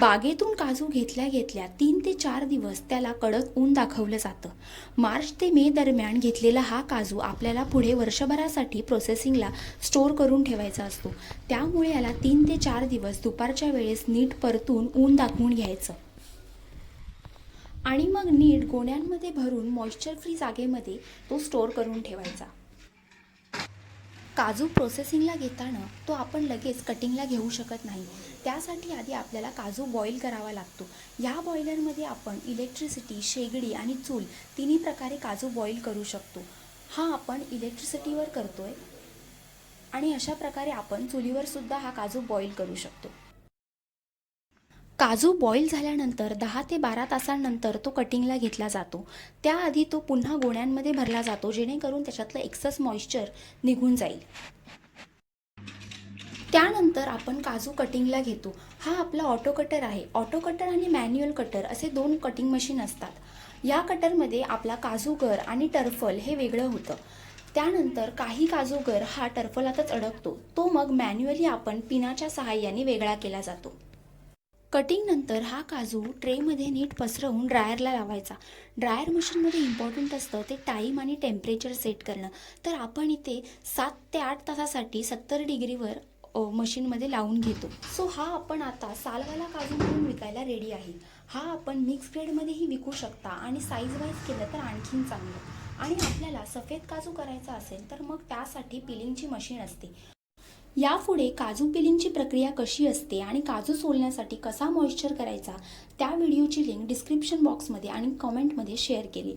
बागेतून काजू घेतल्या घेतल्या तीन ते चार दिवस त्याला कडक ऊन दाखवलं जातं. मार्च ते मे दरम्यान घेतलेला हा काजू आपल्याला पुढे वर्षभरासाठी प्रोसेसिंगला स्टोअर करून ठेवायचा असतो. त्यामुळे याला तीन ते चार दिवस दुपारच्या वेळेस नीट परतून ऊन दाखवून घ्यायचं. आणि मग नीट गोण्यांमध्ये भरून मॉइश्चर फ्री जागेमध्ये तो स्टोअर करून ठेवायचा. काजू प्रोसेसिंगला घेताना तो आपण लगेच कटिंगला घेऊ शकत नाही. त्यासाठी आधी आपल्याला काजू बॉईल करावा लागतो. या बॉयलरमध्ये आपण इलेक्ट्रिसिटी शेगडी आणि चूल तिन्ही प्रकारे काजू बॉईल करू शकतो. हा आपण इलेक्ट्रिसिटीवर करतोय आणि अशा प्रकारे आपण चुलीवर सुद्धा हा काजू बॉईल करू शकतो. काजू बॉईल झाल्यानंतर दहा ते बारा तासांनंतर तो कटिंगला घेतला जातो. त्याआधी तो पुन्हा गोण्यांमध्ये भरला जातो जेणेकरून त्याच्यातलं एक्सेस मॉइश्चर निघून जाईल. त्यानंतर आपण काजू कटिंगला घेतो. हा आपला ऑटो कटर आहे. ऑटो कटर आणि मॅन्युअल कटर असे दोन कटिंग मशीन असतात. या कटरमध्ये आपला काजूगर आणि टर्फल हे वेगळं होतं. त्यानंतर काही काजूगर हा टर्फलातच अडकतो. तो मग मॅन्युअली आपण पिनाच्या सहाय्याने वेगळा केला जातो. कटिंगनंतर हा काजू ट्रेमध्ये नीट पसरवून ड्रायरला लावायचा. ड्रायर मशीनमध्ये इम्पॉर्टंट असतं ते टाईम आणि टेम्परेचर सेट करणं. तर आपण इथे सात ते आठ तासासाठी सत्तर डिग्रीवर मशीनमध्ये लावून घेतो. सो हा आपण आता सालवाला काजू म्हणून विकायला रेडी आहे. हा आपण मिक्स ग्रेडमध्येही विकू शकता आणि साईज वाईज केलं तर आणखीन चांगलं. आणि आपल्याला सफेद काजू करायचा असेल तर मग त्यासाठी पिलिंगची मशीन असते. यापुढे काजू पिलिंगची प्रक्रिया कशी असते आणि काजू सोलण्यासाठी कसा मॉइश्चर करायचा त्या व्हिडिओची लिंक डिस्क्रिप्शन बॉक्समध्ये आणि कॉमेंटमध्ये शेअर केली.